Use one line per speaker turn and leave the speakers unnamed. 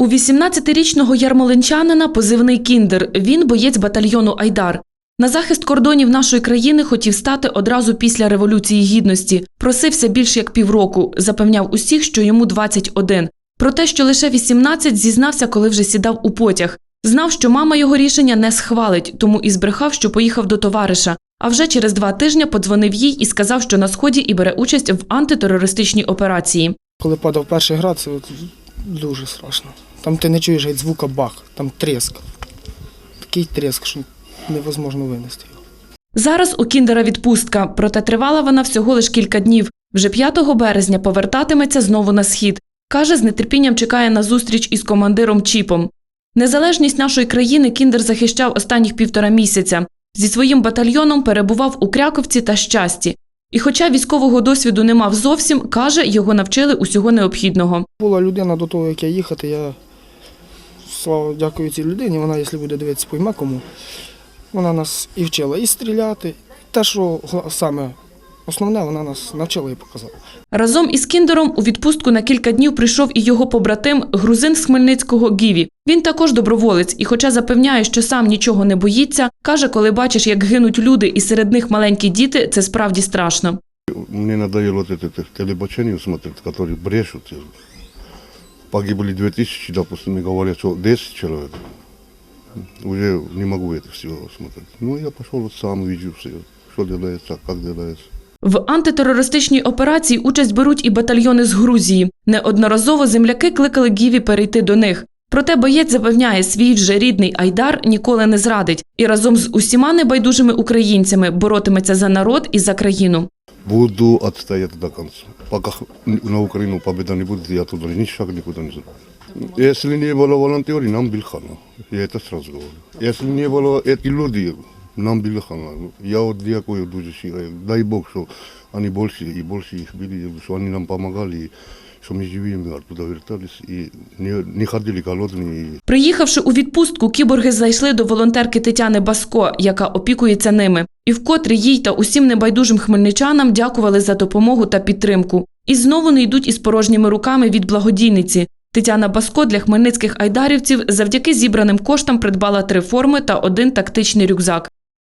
У 18-річного ярмолинчанина позивний кіндер. Він боєць батальйону Айдар. На захист кордонів нашої країни хотів стати одразу після революції гідності. Просився більш як півроку. Запевняв усіх, що йому 21. Про те, що лише 18, зізнався, коли вже сідав у потяг. Знав, що мама його рішення не схвалить, тому і збрехав, що поїхав до товариша. А вже через два тижні подзвонив їй і сказав, що на сході і бере участь в антитерористичній операції.
Коли падав перший град, дуже страшно. Там ти не чуєш геть звука бах, там тріск. Такий тріск, що невозможно винести його.
Зараз у Кіндера відпустка, проте тривала вона всього лиш кілька днів. Вже 5 березня повертатиметься знову на схід. Каже, з нетерпінням чекає на зустріч із командиром Чіпом. Незалежність нашої країни Кіндер захищав останніх півтора місяця. Зі своїм батальйоном перебував у Кряковці та Щасті. І хоча військового досвіду не мав зовсім, каже, його навчили усього необхідного.
Була людина до того, як я їхати, я слава дякую цій людині, вона, якщо буде дивитися, пойме кому. Вона нас і вчила і стріляти. Те, що саме основне, вона нас навчила і показала.
Разом із Кіндером у відпустку на кілька днів прийшов і його побратим, грузин з Хмельницького Гіві. Він також доброволець, і, хоча запевняє, що сам нічого не боїться, каже, коли бачиш, як гинуть люди, і серед них маленькі діти, це справді страшно.
Мне надоело вот это, это телебачение смотреть, которые брешут. Погибли 2000, допустим, и говорят, что 10 человек. Уже не могу это все смотреть. Ну, я пошел вот сам, вижу все, что делается, как делается.
В антитерористичній операції участь беруть і батальйони з Грузії. Неодноразово земляки кликали Гіві перейти до них. Проте боєць запевняє, свій вже рідний Айдар ніколи не зрадить і разом з усіма небайдужими українцями боротиметься за народ і за країну.
Буду отстоять до конца. Пока х- на Украину победа не будет, я туда ни шаг никуда не сделаю. Если не было волонтеров, нам был хана. Я это сразу говорю. Если не было эти люди, нам было хана. Я вот дякую дуже щиро. Дай Бог, что они больше и больше их были, что они нам помогали, что мы живыми оттуда вертались и не, не ходили голодные.
Приїхавши у відпустку, кіборги зайшли до волонтерки Тетяни Баско, яка опікується ними. І вкотре їй та усім небайдужим хмельничанам дякували за допомогу та підтримку. І знову не йдуть із порожніми руками від благодійниці. Тетяна Баско для хмельницьких айдарівців завдяки зібраним коштам придбала три форми та один тактичний рюкзак.